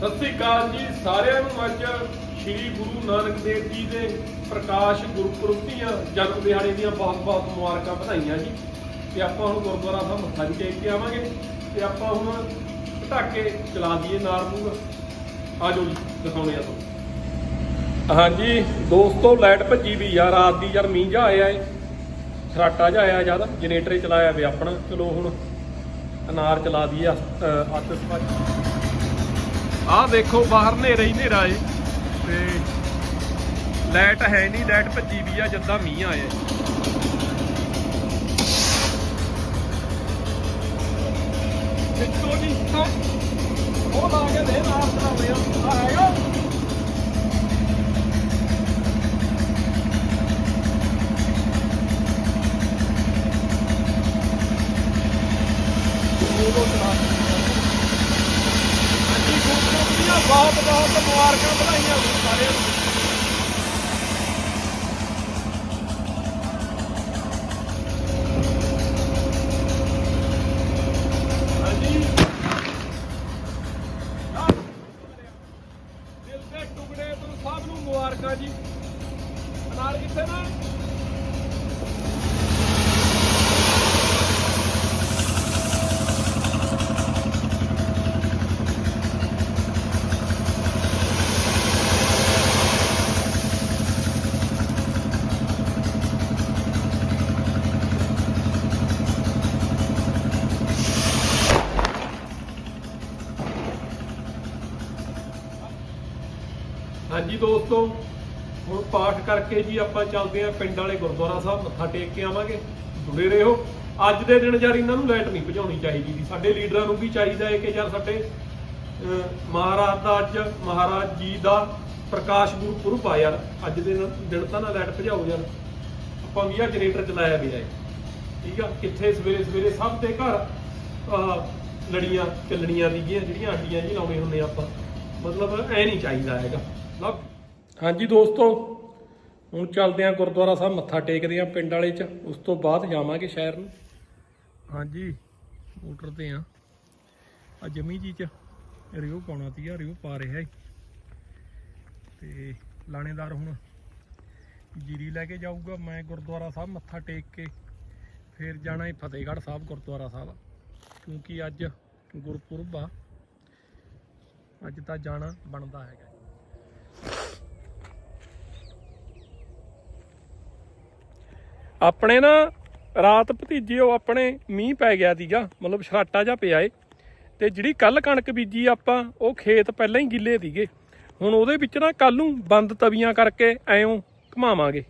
ਸਤਿ ਸ੍ਰੀ ਅਕਾਲ ਜੀ, ਸਾਰਿਆਂ ਨੂੰ ਅੱਜ ਸ੍ਰੀ ਗੁਰੂ ਨਾਨਕ ਦੇਵ ਜੀ ਦੇ ਪ੍ਰਕਾਸ਼ ਗੁਰਪੁਰਬ ਦੀਆਂ ਜਨਮ ਦਿਹਾੜੇ ਦੀਆਂ ਬਹੁਤ-ਬਹੁਤ ਮੁਬਾਰਕਾਂ ਵਧਾਈਆਂ ਜੀ। ਤੇ ਆਪਾਂ ਹੁਣ ਗੁਰਦੁਆਰਾ ਸਾਹਿਬ ਮੱਥਾ ਵੀ ਟੇਕ ਕੇ ਆਵਾਂਗੇ ਤੇ ਆਪਾਂ ਹੁਣ ਪਟਾਕੇ ਚਲਾ ਦਈਏ ਨਾਲ ਨੂੰ ਆਜੋ ਜੀ ਦਿਖਾਉਣੇ ਆ ਤੁਹਾਨੂੰ। ਹਾਂਜੀ, ਦੋਸਤੋ, ਲਾਈਟ ਭੱਜੀ ਵੀ ਯਾਰ ਰਾਤ ਦੀ ਯਾਰ ਮੀਂਹ ਜਾ ਆਇਆ ਏ। ਸਰਾਟਾ ਜਾ ਆਇਆ ਜਦ ਜਨਰੇਟਰ ਚਲਾਇਆ ਵੇ ਆਪਣਾ। ਚਲੋ ਹੁਣ ਅਨਾਰ ਚਲਾ ਦਈਏ ਆਤਿਸ਼ਬਾਜ਼ੀ ਆਹ ਦੇਖੋ, ਬਾਹਰ ਹਨੇਰਾ ਹੀ ਹਨੇਰਾ ਏ। ਤੇ ਲਾਈਟ ਹੈ ਨਹੀਂ, ਲਾਈਟ ਭੱਜੀ ਵੀ ਆ, ਜਦਾਂ ਮੀਂਹ ਆਇਆ ਏ। ਦੇਖੋ ਉਹ ਲਾ ਕੇ ਦੇ, ਨਾਲ ਚਲਾਉਂਦੇ ਆ। ਆ ਹੈਗਾ ਉਹ ਚਲਾ ਹਾਂਜੀ ਗੁਰਪੁਰਬ ਦੀਆਂ ਬਹੁਤ ਬਹੁਤ ਮੁਬਾਰਕਾਂ ਵਧਾਈਆਂ ਸਾਰਿਆਂ ਨੂੰ। ਹਾਂਜੀ ਦੋਸਤੋ, ਹੁਣ ਪਾਠ ਕਰਕੇ ਜੀ ਆਪਾਂ ਚੱਲਦੇ ਆਂ ਪਿੰਡ ਵਾਲੇ ਗੁਰਦੁਆਰਾ ਸਾਹਿਬ, ਮੱਥਾ ਟੇਕ ਕੇ ਆਵਾਂਗੇ। ਜੁੜੇ ਰਹੋ। ਅੱਜ ਦੇ ਦਿਨ ਯਾਰ ਇਹਨਾਂ ਨੂੰ ਲਾਈਟ ਨਹੀਂ ਭਜਾਉਣੀ ਚਾਹੀਦੀ ਜੀ। ਸਾਡੇ ਲੀਡਰਾਂ ਨੂੰ ਵੀ ਚਾਹੀਦਾ ਹੈ ਕਿ ਯਾਰ ਸਾਡੇ ਮਹਾਰਾਜ ਦਾ ਅੱਜ, ਮਹਾਰਾਜ ਜੀ ਦਾ ਪ੍ਰਕਾਸ਼ ਗੁਰਪੁਰਬ ਆ ਯਾਰ। ਅੱਜ ਦੇ ਦਿਨ- ਤਾਂ ਨਾ ਲਾਈਟ ਭਜਾਓ ਯਾਰ। ਆਪਾਂ ਵੀ ਆ ਜਨਰੇਟਰ ਚਲਾਇਆ ਵੀ ਹੈ। ਠੀਕ ਆ? ਕਿੱਥੇ ਸਵੇਰੇ ਸਵੇਰੇ ਸਭ ਦੇ ਘਰ ਲੜੀਆਂ, ਚੱਲਣੀਆਂ ਦੀਆਂ ਜਿਹੜੀਆਂ ਅੱਡੀਆਂ ਜੀ ਲਾਉਣੇ ਹੁੰਦੇ ਆਪਾਂ। ਮਤਲਬ ਐ ਨਹੀਂ ਚਾਹੀਦਾ ਹੈਗਾ। ਲਵ ਹਾਂਜੀ ਦੋਸਤੋ, ਹੁਣ ਚੱਲਦੇ ਆਂ ਗੁਰਦੁਆਰਾ ਸਾਹਿਬ ਮੱਥਾ ਟੇਕਦੇ ਆਂ ਪਿੰਡ ਵਾਲੇ ਚ। ਉਸ ਤੋਂ ਬਾਅਦ ਜਾਵਾਂਗੇ ਸ਼ਹਿਰ ਨੂੰ। ਹਾਂਜੀ ਮੋਟਰ ਤੇ ਆ ਆ ਜਮੀ ਜੀ ਚ ਰਿਓ ਪਾਉਣਾ ਤੀਆ ਰਿਓ ਪਾ ਰਿਹਾ ਏ। ਤੇ ਲਾਣੇਦਾਰ ਹੁਣ ਜੀਰੀ ਲੈ ਕੇ ਜਾਊਗਾ। ਮੈਂ ਗੁਰਦੁਆਰਾ ਸਾਹਿਬ ਮੱਥਾ ਟੇਕ ਕੇ ਫਿਰ ਜਾਣਾ ਹੈ ਫਤਿਹਗੜ੍ਹ ਸਾਹਿਬ ਗੁਰਦੁਆਰਾ ਸਾਹਿਬ। ਕਿਉਂਕਿ ਅੱਜ ਗੁਰਪੁਰਬ ਆ। ਅੱਜ ਤਾਂ ਜਾਣਾ ਬਣਦਾ ਹੈਗਾ ਆਪਣੇ ਨਾ, ਰਾਤ ਭਤੀਜੇ ਉਹ ਆਪਣੇ ਮੀਂਹ ਪੈ ਗਿਆ ਸੀਗਾ, ਮਤਲਬ ਛਰਾਟਾ ਜਿਹਾ ਪਿਆ ਏ। ਤੇ ਜਿਹੜੀ ਕੱਲ ਕਣਕ ਬੀਜੀ ਆਪਾਂ, ਉਹ ਖੇਤ ਪਹਿਲਾਂ ਹੀ ਗਿੱਲੇ ਸੀਗੇ। ਹੁਣ ਉਹਦੇ ਵਿੱਚ ਨਾ ਕੱਲ ਨੂੰ ਬੰਦ ਤਵੀਆਂ ਕਰਕੇ ਐਂ ਘਮਾਵਾਂਗੇ।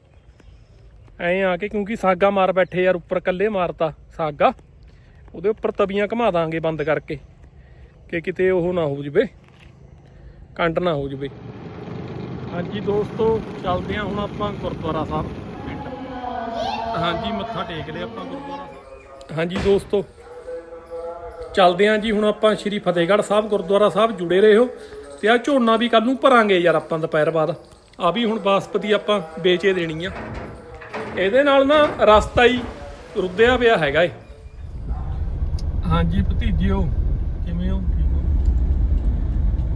ਐਂ ਆ ਕੇ ਕਿਉਂਕਿ ਸਾਗਾ ਮਾਰ ਬੈਠੇ ਯਾਰ, ਉੱਪਰ ਕੱਲੇ ਮਾਰਤਾ ਸਾਗਾ। ਉਹਦੇ ਉੱਪਰ ਤਵੀਆਂ ਘਮਾ ਦਾਂਗੇ ਬੰਦ ਕਰਕੇ, ਕਿ ਕਿਤੇ ਉਹ ਨਾ ਹੋ ਜਵੇ, ਕੰਡ ਨਾ ਹੋ ਜਵੇ। ਹਾਂਜੀ ਦੋਸਤੋ, ਚੱਲਦੇ ਹਾਂ ਹੁਣ ਆਪਾਂ ਗੁਰਦੁਆਰਾ ਸਾਹਿਬ। ਹਾਂਜੀ ਮੱਥਾ ਟੇਕ ਲਿਆ ਆਪਾਂ ਗੁਰਦੁਆਰਾ ਸਾਹਿਬ। ਹਾਂਜੀ ਦੋਸਤੋ ਚੱਲਦੇ ਹਾਂ ਜੀ ਹੁਣ ਆਪਾਂ ਸ਼੍ਰੀ ਫਤਿਹਗੜ੍ਹ ਸਾਹਿਬ ਗੁਰਦੁਆਰਾ ਸਾਹਿਬ ਜੁੜੇ ਰਹੋ ਤੇ ਆ ਝੋਨਾ ਵੀ ਕੱਲ ਨੂੰ ਭਰਾਂਗੇ ਯਾਰ ਆਪਾਂ ਦੁਪਹਿਰ ਬਾਅਦ। ਆ ਵੀ ਹੁਣ ਬਾਸਪਤੀ ਆਪਾਂ ਵੇਚੇ ਦੇਣੀ ਆ। ਇਹਦੇ ਨਾਲ ਨਾ ਰਸਤਾ ਹੀ ਰੁੱਦਿਆ ਪਿਆ ਹੈਗਾ ਏ। ਹਾਂਜੀ ਭਤੀਜਿਓ ਕਿਵੇਂ ਹੋ? ਠੀਕ ਹੋ?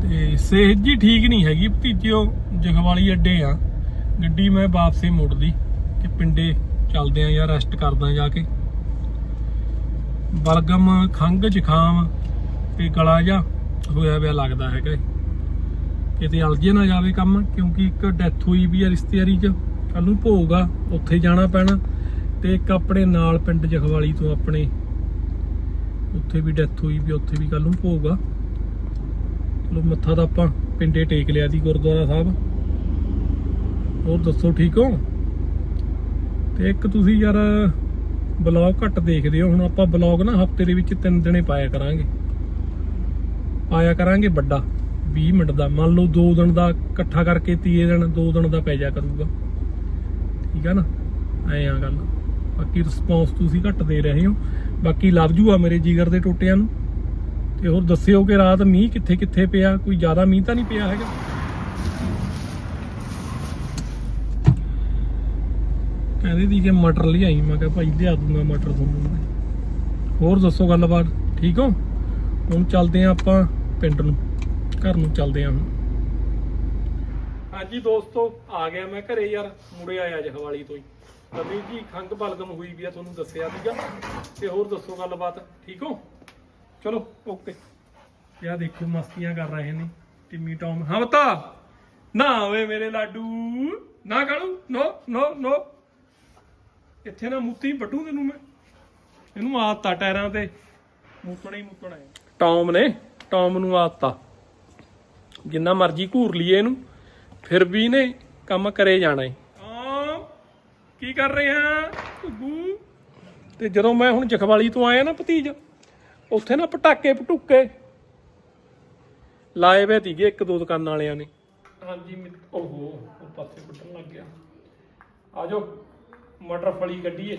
ਤੇ ਸਿਹਤ ਜੀ ਠੀਕ ਨਹੀਂ ਹੈਗੀ ਭਤੀਜਿਓ ਜਗਵਾਲੀ ਅੱਡੇ ਆ। ਗੱਡੀ ਮੈਂ ਵਾਪਸੇ ਮੁੜਦੀ ਕਿ ਪਿੰਡੇ ਚੱਲਦੇ ਆ ਯਾਰ ਰੈਸਟ ਕਰਦਾ ਜਾ ਕੇ। ਬਲਗਮ ਖੰਗ ਜ਼ੁਕਾਮ ਤੇ ਗਲਾ ਜਾ ਹੋਇਆ ਪਿਆ ਲੱਗਦਾ ਹੈਗਾ ਕਿਤੇ ਅਲਝੇ ਨਾ ਜਾਵੇ ਕੰਮ, ਕਿਉਂਕਿ ਇੱਕ ਡੈਥ ਹੋਈ ਵੀ ਆ ਰਿਸ਼ਤੇਦਾਰੀ 'ਚ। ਕੱਲ ਨੂੰ ਭੋਗ ਉੱਥੇ ਜਾਣਾ ਪੈਣਾ ਤੇ ਇੱਕ ਆਪਣੇ ਨਾਲ ਪਿੰਡ ਜਖਵਾਲੀ ਤੋਂ ਆਪਣੇ ਉੱਥੇ ਵੀ ਡੈਥ ਹੋਈ ਵੀ ਉੱਥੇ ਵੀ ਕੱਲ ਨੂੰ ਭੋਗ ਆ। ਚਲੋ ਮੱਥਾ ਤਾਂ ਆਪਾਂ ਪਿੰਡੇ ਟੇਕ ਲਿਆ ਸੀ ਗੁਰਦੁਆਰਾ ਸਾਹਿਬ। ਹੋਰ ਦੱਸੋ ਠੀਕ ਹੋ? ਤੇ ਇੱਕ ਤੁਸੀਂ ਯਾਰ ਬਲੌਗ ਘੱਟ ਦੇਖਦੇ ਹੋ, ਹੁਣ ਆਪਾਂ ਬਲੌਗ ਨਾ ਹਫ਼ਤੇ ਦੇ ਵਿੱਚ ਤਿੰਨ ਦਿਨੇ ਪਾਇਆ ਕਰਾਂਗੇ। ਪਾਇਆ ਕਰਾਂਗੇ ਵੱਡਾ 20 ਮਿੰਟ ਦਾ। ਮੰਨ ਲਓ 2 ਦਿਨ ਦਾ ਇਕੱਠਾ ਕਰਕੇ ਤੀਏ ਦਿਨ 2 ਦਿਨ ਦਾ ਪੈ ਜਾ ਕਰੂਗਾ। ਠੀਕ ਆ ਨਾ? ਐ ਆ ਗੱਲ। ਬਾਕੀ ਰਿਸਪੌਂਸ ਤੁਸੀਂ ਘੱਟ ਦੇ ਰਹੇ ਹੋ। ਬਾਕੀ ਲਵ ਜੂ ਆ ਮੇਰੇ ਜਿਗਰ ਦੇ ਟੋਟਿਆਂ ਨੂੰ। ਤੇ ਹੋਰ ਦੱਸਿਓ ਕਿ ਰਾਤ ਮੀਂਹ ਕਿੱਥੇ ਕਿੱਥੇ ਪਿਆ? ਕੋਈ ਜ਼ਿਆਦਾ ਮੀਂਹ ਤਾਂ ਨਹੀਂ ਪਿਆ ਹੈਗਾ? ਕਹਿੰਦੇ ਦੀ ਕਿ ਮਟਰ ਲਿਆਈ, ਮੈਂ ਕਿਹਾ ਭਾਈ ਲਿਆ ਦੂੰਗਾ ਮਟਰ ਤੁਹਾਨੂੰ ਹੋਰ ਦੱਸੋ ਗੱਲਬਾਤ, ਠੀਕ ਹੋ? ਹੁਣ ਚੱਲਦੇ ਆ ਆਪਾਂ ਪਿੰਡ ਨੂੰ, ਘਰ ਨੂੰ ਚੱਲਦੇ ਆਂ ਹੁਣ। ਹਾਂਜੀ ਦੋਸਤੋ, ਆ ਗਿਆ ਮੈਂ ਘਰੇ ਯਾਰ, ਮੁੜੇ ਆਇਆ ਜਖਵਾਲੀ ਤੋਂ ਹੀ। ਨਵੀਂ ਜੀ ਖੰਗ ਬਲਗਮ ਹੋਈ ਵੀ ਆ, ਤੁਹਾਨੂੰ ਦੱਸਿਆ ਸੀਗਾ। ਤੇ ਹੋਰ ਦੱਸੋ ਗੱਲਬਾਤ, ਠੀਕ ਹੋ? ਚਲੋ, ਓਕੇ। ਯਾ ਦੇਖੋ, ਮਸਤੀਆਂ ਕਰ ਰਹੇ ਨੇ, ਟਿੰਮੀ ਟੌਮ। ਹਾਂ ਬਤਾ! ਨਾ ਓਏ ਮੇਰੇ ਲਾਡੂ! ਨਾ ਕਾਲੂ, ਨੋ ਨੋ ਨੋ। ਇੱਥੇ ਨਾ ਮੁੱਤੀ ਵੱਟੂ ਤੈਨੂੰ ਮੈਂ। ਇਹਨੂੰ ਆਦਤਾ ਟਾਇਰਾਂ ਤੇ। ਮੁੱਤਣਾ ਹੀ ਮੁੱਤਣਾ ਹੈ। ਟੌਮ ਨੇ ਟੌਮ ਨੂੰ ਆਦਤਾ। ਜਿੰਨਾ ਮਰਜ਼ੀ ਘੂਰ ਲਈਏ ਇਹਨੂੰ ਫਿਰ ਵੀ ਨੇ ਕੰਮ ਕਰੇ ਜਾਣਾ ਹੈ ਹਾਂ ਕੀ ਕਰ ਰਹੇ ਹਾਂ? ਘੁੱਗੂ। ਤੇ ਜਦੋਂ ਮੈਂ ਹੁਣ ਜਖਵਾਲੀ ਤੋਂ ਆਇਆ ਨਾ ਭਤੀਜ ਉੱਥੇ ਨਾ ਪਟਾਕੇ ਪਟੂਕੇ ਲਾਏ ਵੇ ਤੀਗੇ ਇੱਕ ਦੋ ਦੁਕਾਨਾਂ ਵਾਲਿਆਂ ਨੇ। ਹਾਂਜੀ ਓਹੋ ਉਹ ਪਾਸੇ ਵੱਟਣ ਲੱਗ ਗਿਆ। ਆ ਜਾਓ। ਮਟਰ ਫਲੀ ਕੱਢੀਏ।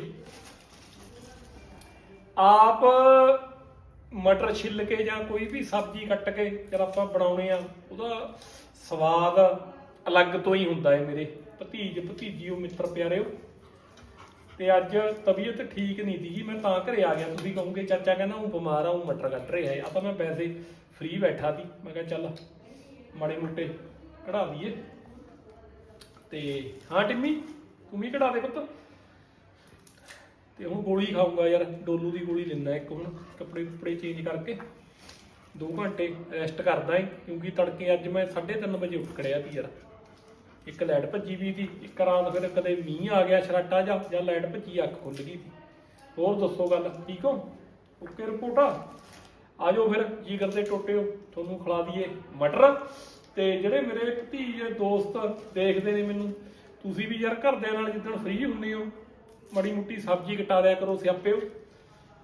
ਆਪ ਮਟਰ ਛਿੱਲ ਕੇ ਜਾਂ ਕੋਈ ਵੀ ਸਬਜ਼ੀ ਕੱਟ ਕੇ ਜਦ ਆਪਾਂ ਬਣਾਉਣੇ ਆ, ਉਹਦਾ ਸਵਾਦ ਅਲੱਗ ਤੋਂ ਹੀ ਹੁੰਦਾ ਹੈ ਮੇਰੇ। ਭਤੀਜ, ਭਤੀਜੀਓ, ਮਿੱਤਰ ਪਿਆਰਿਓ, ਤੇ ਅੱਜ ਤਬੀਅਤ ਠੀਕ ਨਹੀਂ ਸੀ ਮੈਂ ਤਾਂ ਘਰੇ ਆ ਗਿਆ। ਤੁਸੀਂ ਕਹੋਗੇ, ਚਾਚਾ ਕਹਿੰਦਾ, ਉਹ ਬਿਮਾਰ ਆ, ਉਹ ਮਟਰ ਕੱਟ ਰਿਹਾ ਹੈ। ਆ ਮੈਂ ਪੈਸੇ ਫ੍ਰੀ ਬੈਠਾ ਸੀ। ਮੈਂ ਕਿਹਾ, ਚੱਲ, ਮਾੜੇ ਮੋਟੇ ਕਢਾ ਦਈਏ ਤੇ, ਹਾਂ, ਟਿੰਮੀ, ਤੂੰ ਵੀ ਕਢਾ ਦੇ ਪੁੱਤ। ਤੇ ਹੁਣ ਗੋਲੀ ਖਾਊਂਗਾ ਯਾਰ, ਡੋਲੂ ਦੀ ਗੋਲੀ ਲੈਂਦਾ ਇੱਕ ਹੁਣ, ਕੱਪੜੇ ਕੁਪੜੇ ਚੇਂਜ ਕਰਕੇ। 2 ਘੰਟੇ ਰੈਸਟ ਕਰਦਾ ਏ, ਕਿਉਂਕਿ ਤੜਕੇ ਅੱਜ ਮੈਂ 3:30 ਵਜੇ ਉੱਠ ਖੜਿਆ ਸੀ ਯਾਰ। ਇੱਕ ਲਾਈਟ ਭੱਜੀ ਵੀ ਸੀ, ਇੱਕ ਰਾਤ ਫਿਰ ਕਦੇ ਮੀਂਹ ਆ ਗਿਆ ਛਰਾਟਾ ਜਾਂ ਜਾਂ ਲਾਈਟ ਭੱਜੀ, ਅੱਖ ਖੁੱਲ ਗਈ ਸੀ। ਹੋਰ ਦੱਸੋ ਗੱਲ, ਠੀਕ ਹੋ? Okay report? ਆ ਆਜੋ ਫਿਰ ਜੀ ਕਰਦੇ ਟੋਟਿਓ ਤੁਹਾਨੂੰ ਖਿਲਾ ਦਈਏ ਮਟਰ। ਤੇ ਜਿਹੜੇ ਮੇਰੇ ਭਤੀਜ, ਦੋਸਤ ਦੇਖਦੇ ਨੇ ਮੈਨੂੰ, ਤੁਸੀਂ ਵੀ ਯਾਰ ਘਰਦਿਆਂ ਨਾਲ ਜਿੱਦਣ ਫ੍ਰੀ ਹੁੰਦੇ ਹੋ ਮੜੀ ਮੁੱਟੀ ਸਬਜ਼ੀ ਕਟਾ ਦਿਆ ਕਰੋ ਸਿਆਪਿਓ,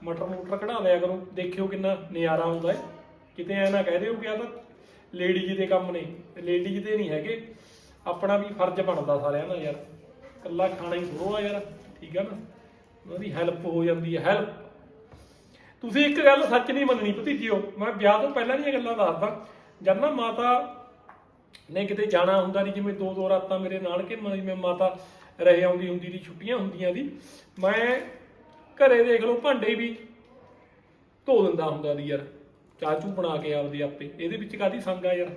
ਮਟਰ ਮੁਟਰ ਕਢਾ ਦਿਆ ਕਰੋ, ਦੇਖਿਓ ਕਿੰਨਾ ਨਜ਼ਾਰਾ ਆਉਂਦਾ ਹੈ। ਕਿਤੇ ਐ ਨਾ ਕਹਿ ਦਿਓ ਕਿ ਆ ਤਾਂ ਲੇਡੀਜ਼ ਦੇ ਕੰਮ ਨੇ ਲੇਡੀਜ਼ ਦੇ ਨਹੀਂ ਹੈਗੇ। ਆਪਣਾ ਵੀ ਫਰਜ਼ ਬਣਦਾ ਸਾਰਿਆਂ ਦਾ ਯਾਰ। ਕੱਲਾ ਖਾਣਾ ਹੀ ਥੋੜੋ ਯਾਰ, ਠੀਕ ਆ ਨਾ? ਉਹਦੀ ਹੈਲਪ ਹੋ ਜਾਂਦੀ ਹੈ ਹੈਲਪ ਤੁਸੀਂ ਇੱਕ ਗੱਲ ਸੱਚ ਨਹੀਂ ਮੰਨਣੀ ਭਤੀਜੀਓ, ਮੈਂ ਵਿਆਹ ਤੋਂ ਪਹਿਲਾਂ ਦੀਆਂ ਗੱਲਾਂ ਦੱਸਦਾ। ਜਦ ਨਾ ਮਾਤਾ ਨੇ ਕਿਤੇ ਜਾਣਾ ਹੁੰਦਾ ਨਹੀਂ ਜਿਵੇਂ ਦੋ ਦੋ ਰਾਤਾਂ ਮੇਰੇ ਨਾਲ ਕਿ ਮੈਂ ਮਾਤਾ ਰਹਿ ਆਉਂਦੀ ਹੁੰਦੀ ਦੀ ਛੁੱਟੀਆਂ ਹੁੰਦੀਆਂ ਦੀ, ਮੈਂ ਘਰੇ ਦੇਖ ਲਓ ਭਾਂਡੇ ਵੀ ਧੋ ਦਿੰਦਾ ਹੁੰਦਾ ਦੀ ਯਾਰ ਚਾਚੂ ਬਣਾ ਕੇ ਆਪਦੇ ਆਪੇ, ਇਹਦੇ ਵਿੱਚ ਕਾਦੀ ਸੰਗ ਆ ਯਾਰ?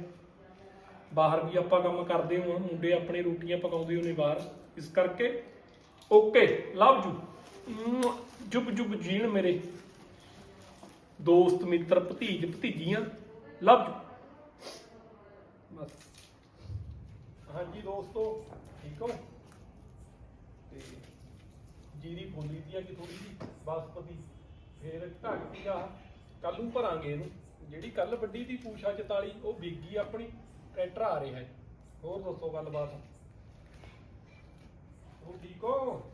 ਬਾਹਰ ਵੀ ਆਪਾਂ ਕੰਮ ਕਰਦੇ ਹਾਂ, ਮੁੰਡੇ ਆਪਣੇ ਰੋਟੀਆਂ ਪਕਾਉਂਦੇ ਹੋਣੇ ਬਾਹਰ, ਇਸ ਕਰਕੇ ਓਕੇ, ਲਵ ਯੂ। ਜੁਬ ਜੁਬ ਜੀਣ ਮੇਰੇ। ਦੋਸਤ, ਮਿੱਤਰ, ਭਤੀਜ, ਭਤੀਜੀਆਂ, ਲਵ ਯੂ। ਬਸ। ਹਾਂਜੀ ਦੋਸਤੋ, ਠੀਕ ਹੋ? ਤੇ ਜੀਰੀ ਫੁੱਲੀ ਦੀ ਆ ਕਿ ਥੋੜੀ ਜੀ ਬਾਸਪਤੀ। ਫੇਰ ਢੱਕ ਸੀਗਾ ਕੱਲ ਨੂੰ ਭਰਾਂਗੇ ਇਹਨੂੰ। ਜਿਹੜੀ ਕੱਲ ਵੱਡੀ ਦੀ ਪੂਛਾ 44 ਉਹ ਬੀਗੀ ਆਪਣੀ, ਟਰੈਕਟਰ ਆ ਰਿਹਾ ਹੈ। ਹੋਰ ਦੱਸੋ ਗੱਲਬਾਤ? ਹੋਰ ਠੀਕ ਹੋ?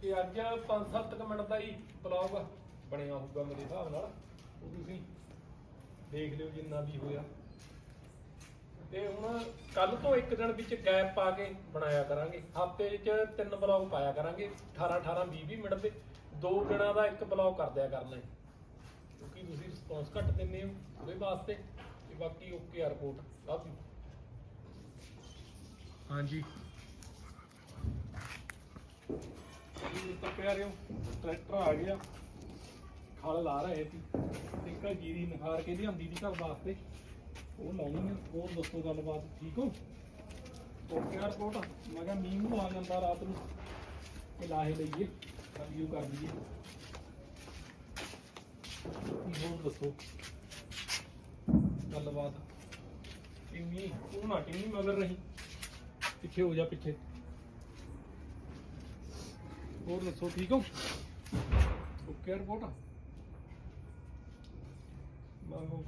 ਕਿ ਅੱਜ 5-7 ਮਿੰਟ ਦਾ ਹੀ ਬਲੌਗ ਬਣਿਆ ਹੋਊਗਾ ਮੇਰੇ ਹਿਸਾਬ ਨਾਲ। ਉਹ ਤੁਸੀਂ ਦੇਖ ਲਿਓ ਜਿੰਨਾ ਵੀ ਹੋਇਆ। ਤੇ ਹੁਣ ਕੱਲ ਤੋਂ ਇੱਕ ਦਿਨ ਵਿੱਚ ਗੈਪ ਪਾ ਕੇ ਬਣਾਇਆ ਕਰਾਂਗੇ। ਹਫ਼ਤੇ 'ਚ ਤਿੰਨ ਬਲੌਗ ਪਾਇਆ ਕਰਾਂਗੇ। 18 18 20 20 ਮਿੰਟ ਦੇ ਦੋ ਦਿਨਾਂ ਦਾ ਇੱਕ ਬਲੌਗ ਕਰ ਦਿਆ ਕਰਨਾ ਹੈ। ਕਿਉਂਕਿ ਤੁਸੀਂ ਰਿਸਪੌਂਸ ਘੱਟ ਦਿੰਦੇ ਹੋ ਉਹਦੇ ਵਾਸਤੇ ਤੇ ਬਾਕੀ ਓਕੇ ਆ ਰਿਪੋਰਟ ਲਵ ਯੂ। ਹਾਂਜੀ। ਇਹ ਤਾਂ ਪਿਆਰਿਓ ਟਰੈਕਟਰ ਆ ਗਿਆ। ਖਲ ਲਾ ਰਹੇ ਸੀ। ਇੱਕ ਜੀਰੀ ਨਖਾਰ ਕੇ ਲਿਆਂਦੀ ਦੀ ਘਰ ਵਾਸਤੇ। ਉਹ ਲਾਉਣੀ ਆ, ਹੋਰ ਦੱਸੋ ਗੱਲਬਾਤ, ਠੀਕ ਹੋ? ਓਕੇ ਆ। ਰਿਪੋਰਟ ਮੈਂ ਕਿਹਾ ਮੀਂਹ ਨੂੰ ਆ ਜਾਂਦਾ ਰਾਤ ਨੂੰ ਇਹ ਲਾਹੇ ਲਈਏ ਰਿਵਿਊ ਕਰ ਦਈਏ ਹੋਰ ਦੱਸੋ? ਗੱਲਬਾਤ। ਟਿੰਮੀ, ਤੂੰ ਨਾ ਟਿੰਮੀ ਮਗਰ ਰਹੀ। ਪਿੱਛੇ ਹੋ ਜਾ, ਪਿੱਛੇ। ਹੋਰ ਦੱਸੋ, ਠੀਕ ਹੋ? ਓਕੇ ਰਿਪੋਰਟ ਮੰਗੋ